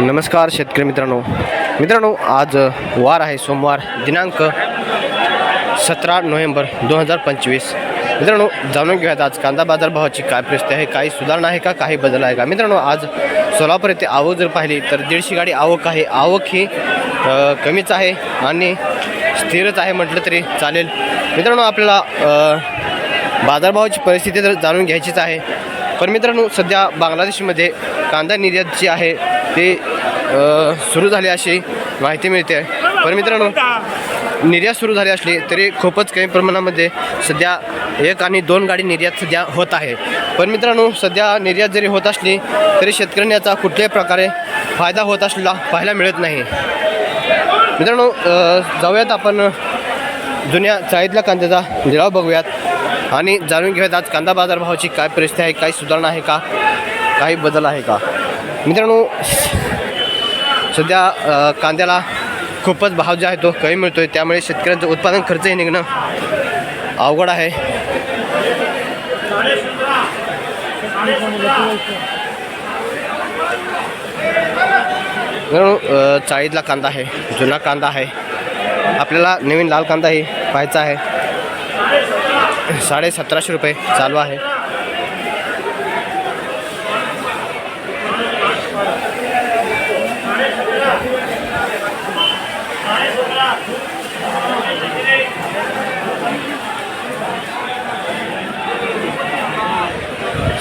नमस्कार शेतकरी मित्रांनो. मित्रांनो आज वार आहे सोमवार दिनांक सतरा नोव्हेंबर दोन हजार पंचवीस. मित्रांनो जाणून घेऊयात आज कांदा बाजारभावाची काय परिस्थिती आहे काही सुधारणा आहे का काही बदल आहे का? मित्रांनो आज सोलापूर येथे आवक जर पाहिली तर दीडशे गाडी आवक आहे. आवक ही कमीच आहे आणि स्थिरच आहे म्हटलं तरी चालेल. मित्रांनो आपल्याला बाजारभावाची परिस्थिती तर जाणून घ्यायचीच आहे. पण मित्रांनो सध्या बांगलादेशमध्ये कांदा निर्यात जी आहे ते सुरू झाले अशी माहिती मिळते. पण मित्रांनो निर्यात सुरू झाली असली तरी खूपच कमी प्रमाणामध्ये सध्या एक आणि दोन गाडी निर्यात सध्या होत आहे. पण मित्रांनो सध्या निर्यात जरी होत असली तरी शेतकऱ्यांनी याचा कुठल्याही प्रकारे फायदा होत असलेला पाहायला मिळत नाही. मित्रांनो जाऊयात आपण जुन्या चाळीतल्या कांद्याचा लिलाव बघूयात आणि जाणून घेऊयात आज कांदा बाजारभावाची काय परिस्थिती आहे काही सुधारणा आहे का काही बदल आहे का? मित्रांनो सध्या कांद्याला खूपच भाव जो आहे तो कमी मिळतो आहे त्यामुळे शेतकऱ्यांचं उत्पादन खर्चही निघणं अवघड आहे. मित्रांनो चाळीतला कांदा आहे जुना कांदा आहे. आपल्याला नवीन लाल कांदाही पाहायचा आहे. साडे सतराशे रुपये चालू आहे.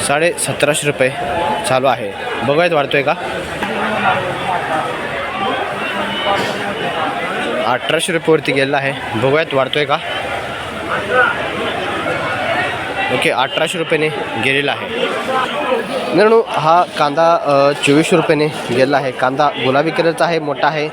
साडे सतराशे रुपये चालू आहे. बघूयात वाढतोय का? अठराशे रुपयेवरती गेलेला आहे. बघूयात वाढतोय का? ओके अठराशे रुपयाने गेलेला आहे. मित्रांनो हा कांदा चोवीसशे रुपयाने गेलेला आहे. कांदा गुलाबी कलरचा आहे मोठा आहे.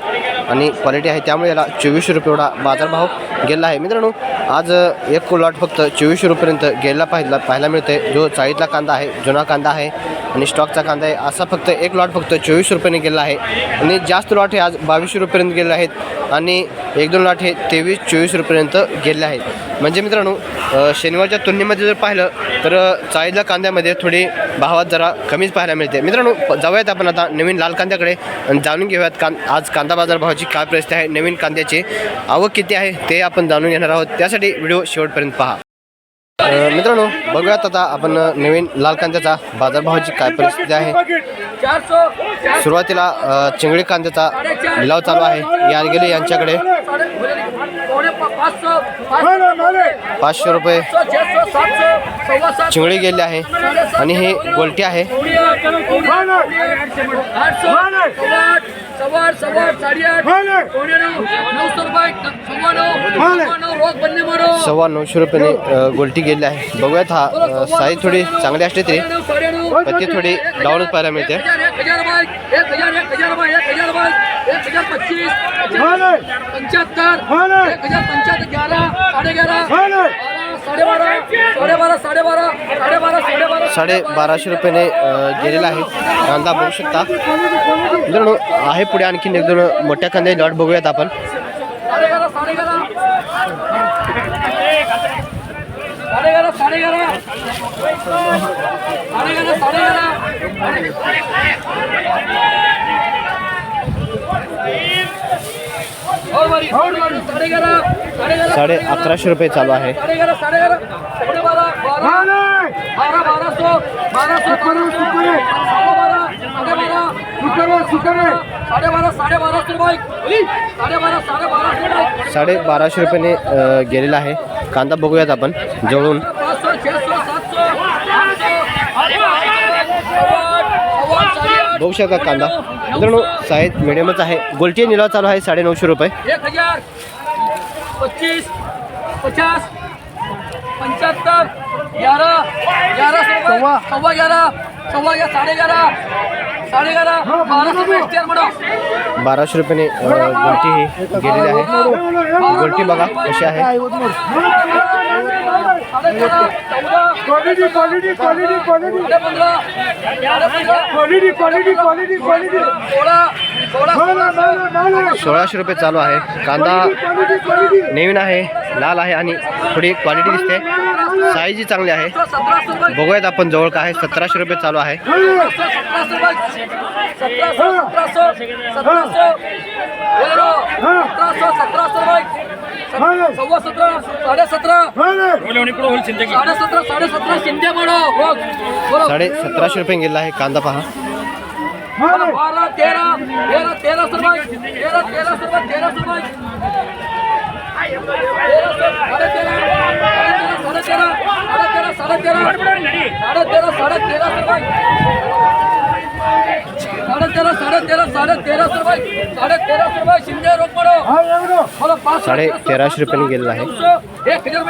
आणि क्वालिटी आहे त्यामुळे याला चोवीसशे रुपये एवढा बाजारभाव गेला आहे. मित्रांनो आज एक लॉट फक्त चोवीसशे रुपयेपर्यंत गेला पाहिला पाहायला मिळते जो चाळीतला कांदा आहे जुना कांदा आहे आणि स्टॉकचा कांदा आहे. असा फक्त एक लॉट फक्त चोवीस रुपयाने गेला आहे. आणि जास्त लॉट हे आज बावीसशे रुपयेपर्यंत गेले आहेत. आणि एक दोन लॉट हे तेवीस चोवीस रुपयेपर्यंत गेले आहेत. म्हणजे मित्रांनो शनिवारच्या तुलनेमध्ये जर पाहिलं तर चाळीला कांद्यामध्ये थोडी भावात जरा कमीच पाहायला मिळते. मित्रांनो जाऊयात आपण आता नवीन लाल कांद्याकडे आणि जाणून घेऊयात कां आज कांदा बाजार भावाची काय परिस्थिती आहे नवीन कांद्याची आवक किती आहे ते आपण जाणून घेणार आहोत. त्यासाठी व्हिडिओ शेवटपर्यंत पहा. मित्रांनो बघूयात आता आपण नवीन लाल कांद्याचा बाजारभावाची काय परिस्थिती आहे. सुरुवातीला चिंगळी कांद्याचा लिलाव चालू आहे. या गेले यांच्याकडे. पाचशे रुपये चिंगळी गेले आहे. आणि हे गोलटी आहे. सव्वा नऊशे रुपयाने गोलटी गेली आहे. बघूयात हा साईज थोडी चांगली असली तरी पण ती थोडी डाऊनच पाहायला मिळते. पंच्याहत्तर एक हजार पंच्याहत्तर ग्यारह साढ़े ग्यारह साडे बाराशे रुपयाने गेलेला आहे. कांदा बघू शकता. मित्रांनो आहे पुढे आणखीन एक दोन मोठ्या कांद्याची लॉट बघूयात आपण साढ़े ग्यारह साढ़े ग्यारह साढ़े ग्यारह साढ़े ग्यारह और बारी और बारी साढ़े ग्यारह साढ़े ग्यारह साडे अकराशे रुपये चालू आहे. साडे बाराशे रुपयाने गेलेला आहे. कांदा बघूयात आपण जवळून. बघू शकता कांदा. मित्रांनो साईज मिडियमच आहे. गोलटी निलाव चालू आहे साडे नऊशे रुपये. एक हजार पच्चीस पचास पंचहत्तर ग्यारह ग्यारह सवा सवा ग्यारह सवा ग्यारह साढ़े ग्यारह बाराशे रुपयाने गोलटी ही गेलेली आहे. गोलटी बघा कशी आहे. क्वालिटी सोळाशे रुपये चालू आहे. कांदा नवीन आहे लाल आहे आणि थोडी क्वालिटी दिसते. साईजही चांगली आहे. बघूयात आपण जवळ काय आहे. सतराशे रुपये चालू आहे. सव्वा सतरा साडे सतरा साडे सतरा साडे सतरा शिंदे साडे सतराशे रुपये गेलेला आहे कांदा पहा. बारा तेरा तेरा तेरा रुपये तेरा तेरा रुपये तेरा रुपये साडे तेरा साडे तेरा साडे तेरा साडे तेरा साडे तेरा रुपये साडे तेरा साडे तेरा साडे तेरा रुपये साडे तेरा रुपये शिंदे हा बोलो पाच साडे तेराशे रुपयाने गेलेला आहे. एक हजार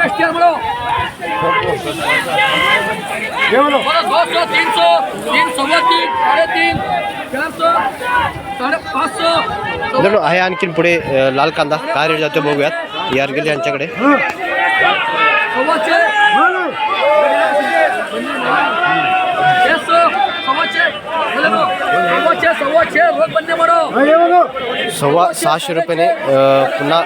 तीन सौ तीन सव्वा तीन आहे आणखीन पुढे लाल कांदा. काय रेट जातो बघूयात. यारगिल यांच्याकडे. सव्वा सहाशे रुपयाने पुन्हा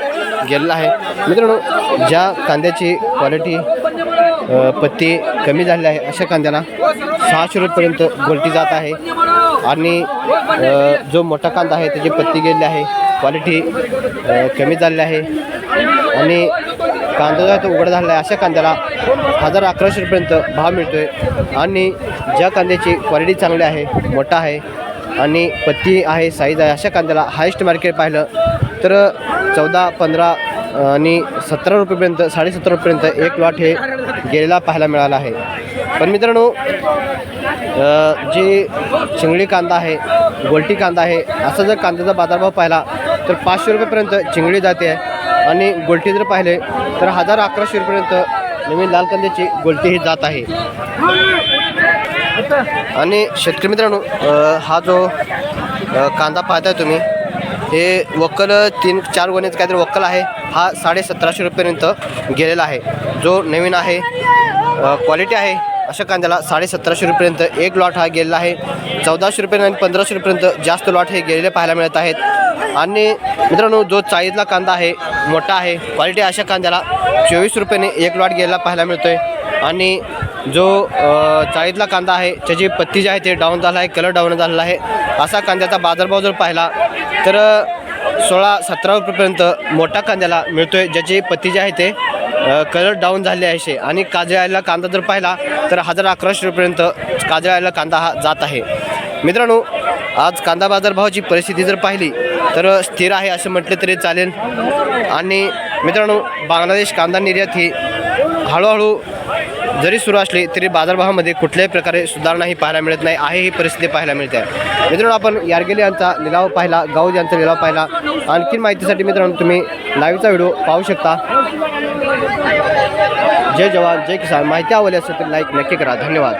गेलेला आहे. मित्रांनो ज्या कांद्याची क्वालिटी पत्ती कमी झालेले आहे. अशा कांद्याला सहाशे रुपयेपर्यंत गोलटी जात आहे. आणि जो मोठा कांदा आहे त्याची पत्ती गेलेली आहे. क्वालिटी कमी झालेली आहे. आणि कांदा जो आहे तो उघडा झालेला आहे. अशा कांद्याला हजार अकराशे रुपयेपर्यंत भाव मिळतो आहे आणि ज्या कांद्याची क्वालिटी चांगली आहे मोठा आहे आणि पत्ती आहे साईज आहे अशा कांद्याला हायेस्ट मार्केट पाहिलं तर चौदा पंधरा आणि सतरा रुपयेपर्यंत साडेसतरा रुपयेपर्यंत एक लॉट हे गेलेला पाहायला मिळाला आहे. पण मित्रांनो जे चिंगडी कांदा आहे गोलटी कांदा आहे असा जर कांद्याचा बाजारभाव पाहिला तर पाचशे रुपयेपर्यंत चिंगडी जाते. आहे आणि गोलटी जर पाहिले तर हजार अकराशे रुपयेपर्यंत नवीन लाल कांद्याची गोलटी ही जात आहे. आणि शेतकरी मित्रांनो हा जो कांदा पाहताय तुम्ही हे वक्कल तीन चार गोण्याचं काहीतरी वक्कल आहे. हा साडे सतराशे रुपयेपर्यंत गेलेला आहे. जो नवीन आहे क्वालिटी आहे अशा कांद्याला साडे सतराशे रुपयेपर्यंत एक लॉट हा गेलेला आहे. चौदाशे रुपये आणि पंधराशे रुपयेपर्यंत जास्त लॉट हे गेलेले पाहायला मिळत आहेत. आणि मित्रांनो जो चाळीतला कांदा आहे मोठा आहे क्वालिटी अशा कांद्याला चोवीस रुपयाने एक लॉट गेलेला पाहायला मिळतो आहे आणि जो चाळीतला कांदा आहे त्याची पत्ती जी आहे ते डाऊन झाला आहे कलर डाऊन झालेला आहे. असा कांद्याचा बाजारभाव जर पाहिला तर सोळा सतरा रुपयेपर्यंत मोठा कांद्याला मिळतो आहे ज्याची पत्ती जी आहे ते कलर डाऊन झाले आहे. आणि काजळ्याला कांदा जर पाहिला तर हजार अकराशे रुपयेपर्यंत काजळ्याला कांदा हा जात आहे. मित्रांनो आज कांदा बाजारभावाची परिस्थिती जर पाहिली तर स्थिर आहे असं म्हटलं तरी चालेल. आणि मित्रांनो बांगलादेश कांदा निर्यात ही हळूहळू जरी सुरू असली तरी बाजारभावामध्ये कुठल्याही प्रकारे सुधारणाही पाहायला मिळत नाही. आहे ही परिस्थिती पाहायला मिळते. मित्रांनो आपण यारगेले यांचा लिलाव पाहिला गाऊज यांचा लिलाव पाहिला. आणखीन माहितीसाठी मित्रांनो तुम्ही लाईव्हचा व्हिडिओ पाहू शकता. जय जवान जय किसान. माहिती आवडली असेल तर लाईक नक्की करा. धन्यवाद.